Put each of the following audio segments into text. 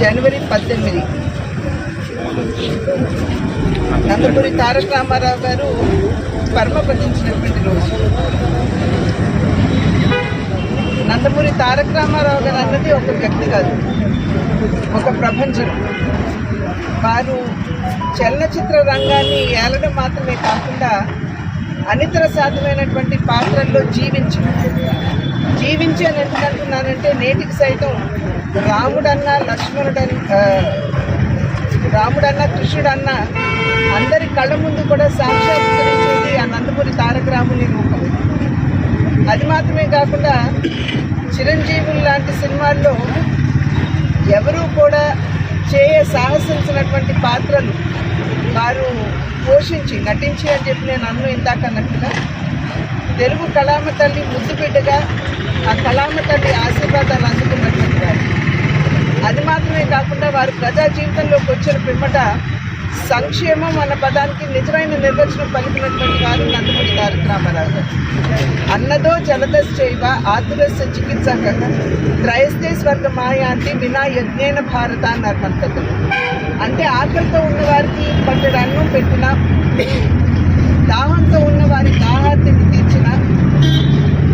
జనవరి పద్దెనిమిది. నందమూరి తారక రామారావు గారు పరమపదించినటువంటి రోజు. నందమూరి తారక రామారావు గారు అన్నది ఒక వ్యక్తి కాదు ఒక ప్రపంచం. వారు చలనచిత్ర రంగాన్ని ఏలడం మాత్రమే కాకుండా అనితర సాధ్యమైనటువంటి పాత్రల్లో జీవించి గురించి అని ఎందుకు నేటికి సైతం రాముడన్న లక్ష్మణుడన్న రాముడన్న కృష్ణుడన్న అందరి కళ్ళ ముందు కూడా సాక్షాత్కరించేది ఆ నందమూరి తారక రాముని రూపం. అది మాత్రమే కాకుండా చిరంజీవులు లాంటి సినిమాల్లో ఎవరూ కూడా చేయ సాహసించినటువంటి పాత్రలు వారు పోషించి నటించి అని చెప్పి నేను అన్ను ఇందాక అన్నట్టుగా తెలుగు కళామ తల్లి ముద్దుబిడ్డగా ఆ కళామ తల్లి ఆశీర్వాదాలు అందుకున్నటువంటి వారు అది మాత్రమే కాకుండా వారు ప్రజా జీవితంలోకి వచ్చిన పిమ్మట సంక్షేమం అన్న పదానికి నిజమైన నిర్వచనం పలికినటువంటి వారు నందమూరి తారక రామారావు గారు. అన్నదో జలదస్ చేయవ ఆతురస్య చికిత్స త్రయస్తే స్వర్గ మాయాంతి వినా యజ్ఞైన భారత అన్నారు అంటే ఆకలితో ఉన్న వారికి పట్టడాన్ని పెట్టిన దాహంతో ఉన్న వారి దాహార్తిని తీర్చిన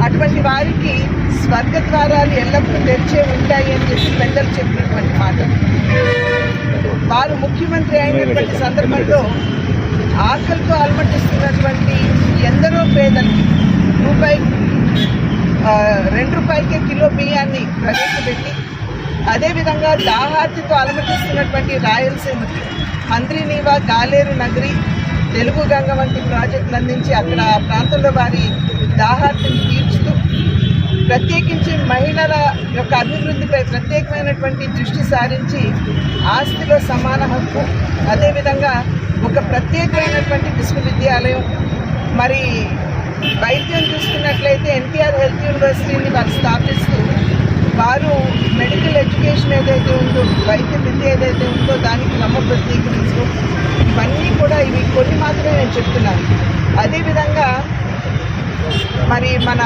అటువంటి వారికి స్వర్గ ద్వారాలు ఎల్లప్పుడూ తెరిచే ఉంటాయి అని చెప్పి పెద్దలు చెప్పినటువంటి మాట. వారు ముఖ్యమంత్రి అయినటువంటి సందర్భంలో ఆకలితో అలమటిస్తున్నటువంటి ఎందరో పేదలకి రూపాయి రెండు రూపాయలకే కిలో బియ్యాన్ని ప్రవేశపెట్టి అదేవిధంగా దాహార్తితో అలమటిస్తున్నటువంటి రాయలసీమకి మంత్రినీవా గాలేరు నగరి తెలుగు గంగ వంటి ప్రాజెక్టులు అందించి అక్కడ ఆ ప్రాంతంలో వారి దాహార్తిని తీర్చుతూ ప్రత్యేకించి మహిళల యొక్క అభివృద్ధిపై ప్రత్యేకమైనటువంటి దృష్టి సారించి ఆస్తిలో సమాన హక్కు అదేవిధంగా ఒక ప్రత్యేకమైనటువంటి విశ్వవిద్యాలయం. మరి వైద్యం చూసుకున్నట్లయితే ఎన్టీఆర్ హెల్త్ యూనివర్సిటీని వారు స్థాపిస్తూ వారు మెడికల్ ఎడ్యుకేషన్ ఏదైతే ఉందో వైద్య విద్య ఏదైతే ఉందో దానికి నమ్మ ప్రత్యేకించు ఇవన్నీ కూడా ఇవి కొన్ని మాత్రమే నేను చెప్తున్నాను. అదేవిధంగా మరి మన